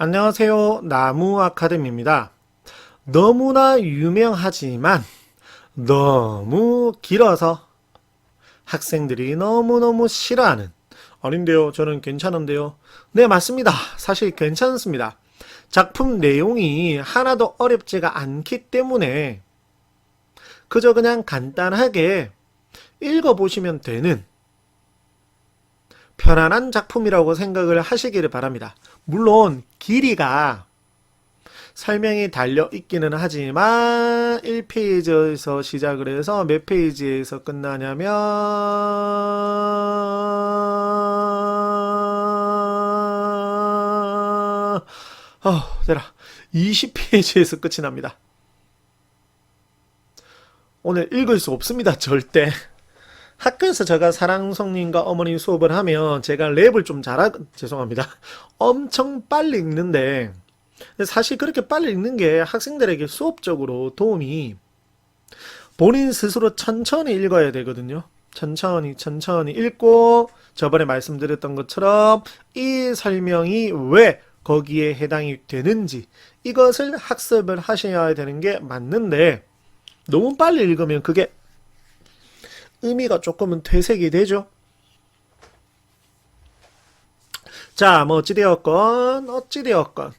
안녕하세요. 나무 아카데미입니다. 너무나 유명하지만 너무 길어서 학생들이 너무너무 싫어하는 아닌데요. 저는 괜찮은데요. 네, 맞습니다. 사실 괜찮습니다. 작품 내용이 하나도 어렵지가 않기 때문에 그저 그냥 간단하게 읽어보시면 되는 편안한 작품이라고 생각을 하시기를 바랍니다. 물론 길이가 설명이 달려 있기는 하지만 1페이지에서 시작을 해서 몇 페이지에서 끝나냐면 어, 되라. 20페이지에서 끝이 납니다. 오늘 읽을 수 없습니다. 절대. 학교에서 제가 사랑성님과 어머니 수업을 하면 제가 랩을 좀 잘하, 죄송합니다. 엄청 빨리 읽는데, 사실 그렇게 빨리 읽는 게 학생들에게 수업적으로 도움이 본인 스스로 천천히 읽어야 되거든요. 천천히, 천천히 읽고, 저번에 말씀드렸던 것처럼 이 설명이 왜 거기에 해당이 되는지 이것을 학습을 하셔야 되는 게 맞는데, 너무 빨리 읽으면 그게 의미가 조금은 퇴색이 되죠. 자, 뭐 어찌되었건 어찌되었건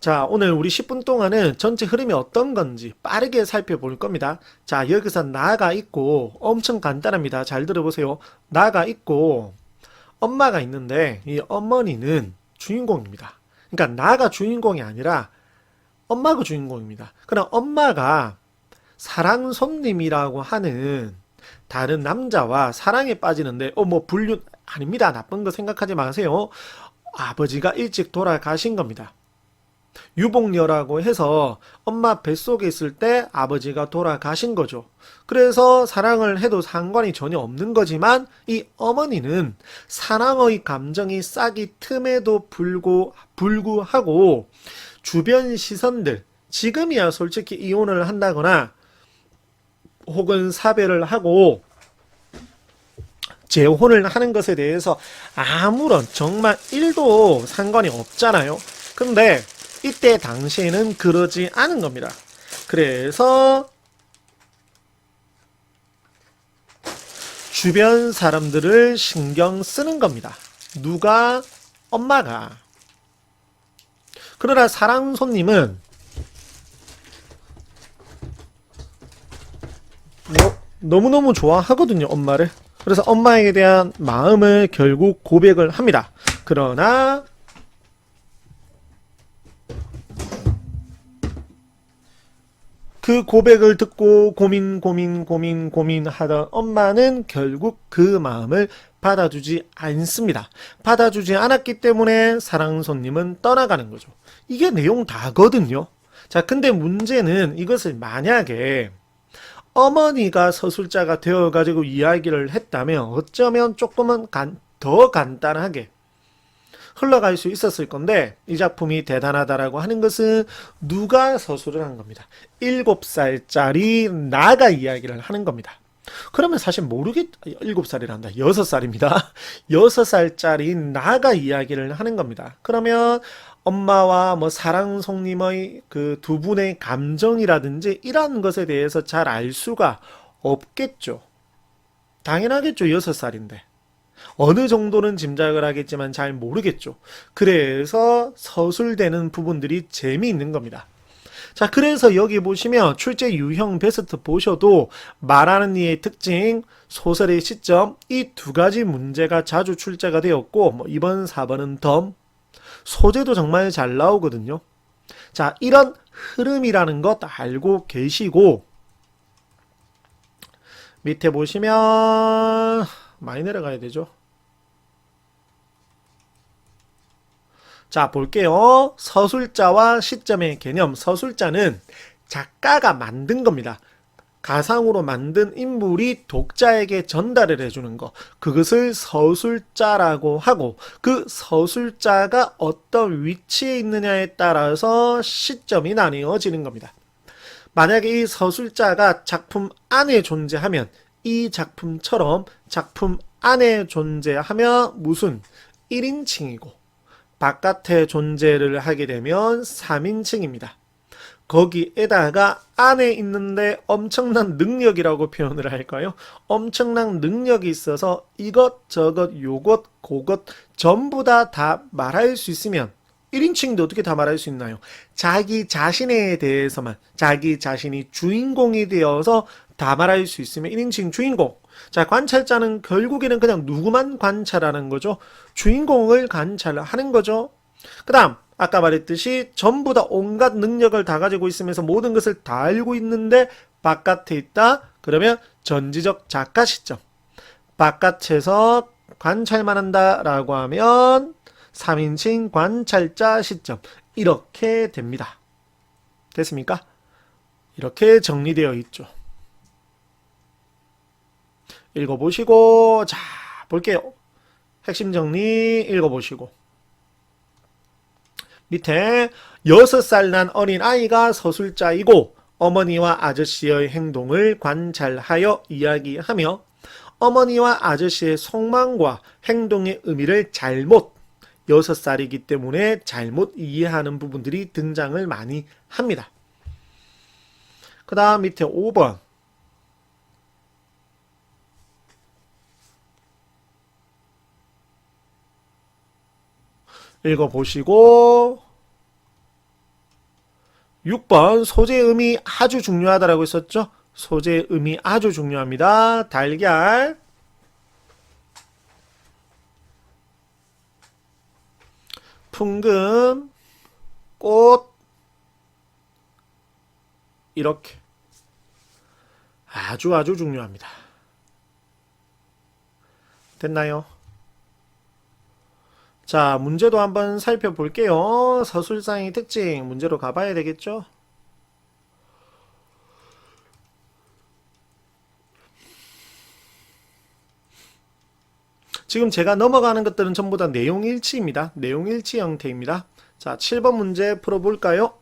자, 오늘 우리 10분 동안은 전체 흐름이 어떤 건지 빠르게 살펴볼 겁니다. 자, 여기서 나가 있고 엄청 간단합니다. 잘 들어보세요. 나가 있고 엄마가 있는데 이 어머니는 주인공입니다. 그러니까 나가 주인공이 아니라 엄마가 주인공입니다. 그럼 엄마가 사랑 손님이라고 하는 다른 남자와 사랑에 빠지는데 어 뭐 불륜 아닙니다. 나쁜 거 생각하지 마세요. 아버지가 일찍 돌아가신 겁니다. 유복녀라고 해서 엄마 뱃속에 있을 때 아버지가 돌아가신 거죠. 그래서 사랑을 해도 상관이 전혀 없는 거지만 이 어머니는 사랑의 감정이 싹이 틈에도 불구, 불구하고 주변 시선들 지금이야 솔직히 이혼을 한다거나 혹은 사별을 하고 재혼을 하는 것에 대해서 아무런 정말 1도 상관이 없잖아요. 근데 이때 당시에는 그러지 않은 겁니다. 그래서 주변 사람들을 신경 쓰는 겁니다. 누가? 엄마가. 그러나 사랑 손님은 너무너무 좋아하거든요, 엄마를. 그래서 엄마에게 대한 마음을 결국 고백을 합니다. 그러나 그 고백을 듣고 고민, 고민, 고민, 고민하던 엄마는 결국 그 마음을 받아주지 않습니다. 받아주지 않았기 때문에 사랑 손님은 떠나가는 거죠. 이게 내용 다거든요. 자, 근데 문제는 이것을 만약에 어머니가 서술자가 되어가지고 이야기를 했다면 어쩌면 조금은 간, 더 간단하게 흘러갈 수 있었을 건데 이 작품이 대단하다라고 하는 것은 누가 서술을 한 겁니다. 7살짜리 나가 이야기를 하는 겁니다. 그러면 사실 모르겠, 7살이란다. 6살입니다. 6살짜리 나가 이야기를 하는 겁니다. 그러면 엄마와 뭐 사랑 성님의 그 두 분의 감정이라든지 이런 것에 대해서 잘 알 수가 없겠죠. 당연하겠죠. 6살인데. 어느 정도는 짐작을 하겠지만 잘 모르겠죠. 그래서 서술되는 부분들이 재미있는 겁니다. 자, 그래서 여기 보시면 출제 유형 베스트 보셔도 말하는 이의 특징, 소설의 시점, 이 두 가지 문제가 자주 출제가 되었고, 뭐 2번, 4번은 덤, 소재도 정말 잘 나오거든요. 자, 이런 흐름이라는 것 알고 계시고, 밑에 보시면, 많이 내려가야 되죠. 자, 볼게요. 서술자와 시점의 개념. 서술자는 작가가 만든 겁니다. 가상으로 만든 인물이 독자에게 전달을 해주는 것. 그것을 서술자라고 하고, 그 서술자가 어떤 위치에 있느냐에 따라서 시점이 나뉘어지는 겁니다. 만약에 이 서술자가 작품 안에 존재하면, 이 작품처럼 작품 안에 존재하면 무슨 1인칭이고, 바깥에 존재를 하게 되면 3인칭입니다. 거기에다가 안에 있는데 엄청난 능력이라고 표현을 할까요? 엄청난 능력이 있어서 이것 저것 요것 그것 전부 다다 말할 수 있으면 1인칭인데 어떻게 다 말할 수 있나요? 자기 자신에 대해서만 자기 자신이 주인공이 되어서 다 말할 수 있으면 1인칭 주인공 자 관찰자는 결국에는 그냥 누구만 관찰하는 거죠? 주인공을 관찰하는 거죠. 그 다음 아까 말했듯이 전부 다 온갖 능력을 다 가지고 있으면서 모든 것을 다 알고 있는데 바깥에 있다. 그러면 전지적 작가 시점. 바깥에서 관찰만 한다라고 하면 3인칭 관찰자 시점. 이렇게 됩니다. 됐습니까? 이렇게 정리되어 있죠. 읽어보시고, 자, 볼게요. 핵심 정리 읽어보시고. 밑에 여섯 살 난 어린 아이가 서술자이고 어머니와 아저씨의 행동을 관찰하여 이야기하며 어머니와 아저씨의 속망과 행동의 의미를 잘못 여섯 살이기 때문에 잘못 이해하는 부분들이 등장을 많이 합니다. 그 다음 밑에 5번 읽어보시고 6번 소재 음이 아주 중요하다라고 했었죠. 소재 음이 아주 중요합니다. 달걀 풍금 꽃 이렇게 아주 아주 중요합니다. 됐나요? 자, 문제도 한번 살펴볼게요. 서술상의 특징, 문제로 가봐야 되겠죠? 지금 제가 넘어가는 것들은 전부 다 내용 일치입니다. 내용 일치 형태입니다. 자, 7번 문제 풀어볼까요?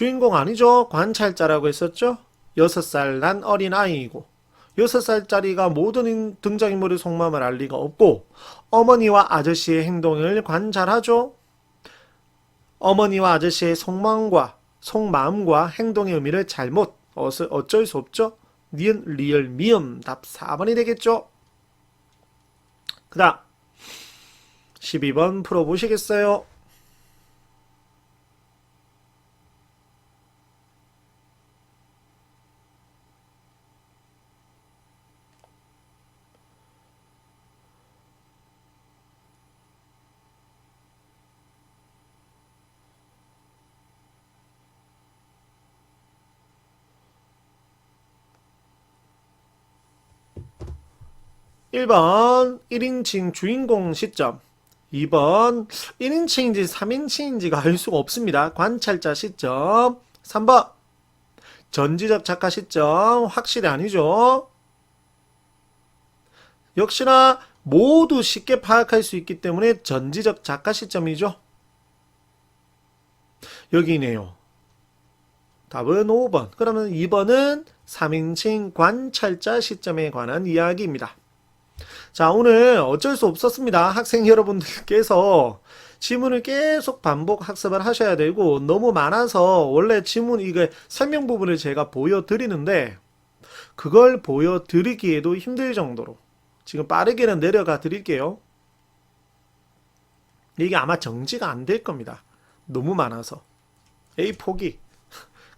주인공 아니죠? 관찰자라고 했었죠? 6살 난 어린 아이이고 6살짜리가 모든 등장인물의 속마음을 알 리가 없고 어머니와 아저씨의 행동을 관찰하죠. 어머니와 아저씨의 속마음과 속마음과 행동의 의미를 잘못 어쩔 수 없죠. 니은 리얼 미음 답 4번이 되겠죠. 그 다음 12번 풀어보시겠어요? 1번 1인칭 주인공 시점 2번 1인칭인지 3인칭인지가 알 수가 없습니다. 관찰자 시점 3번 전지적 작가 시점 확실히 아니죠. 역시나 모두 쉽게 파악할 수 있기 때문에 전지적 작가 시점이죠. 여기네요. 답은 5번. 그러면 2번은 3인칭 관찰자 시점에 관한 이야기입니다. 자, 오늘 어쩔 수 없었습니다. 학생 여러분들께서 지문을 계속 반복 학습을 하셔야 되고 너무 많아서 원래 지문 이게 설명 부분을 제가 보여드리는데 그걸 보여드리기에도 힘들 정도로 지금 빠르게는 내려가 드릴게요. 이게 아마 정지가 안 될 겁니다. 너무 많아서. A 포기.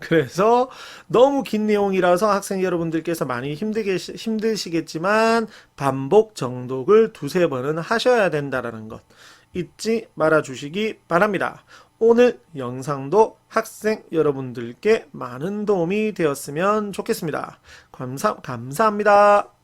그래서 너무 긴 내용이라서 학생 여러분들께서 많이 힘들게, 힘드시겠지만 반복 정독을 두세 번은 하셔야 된다라는 것 잊지 말아 주시기 바랍니다. 오늘 영상도 학생 여러분들께 많은 도움이 되었으면 좋겠습니다. 감사, 감사합니다.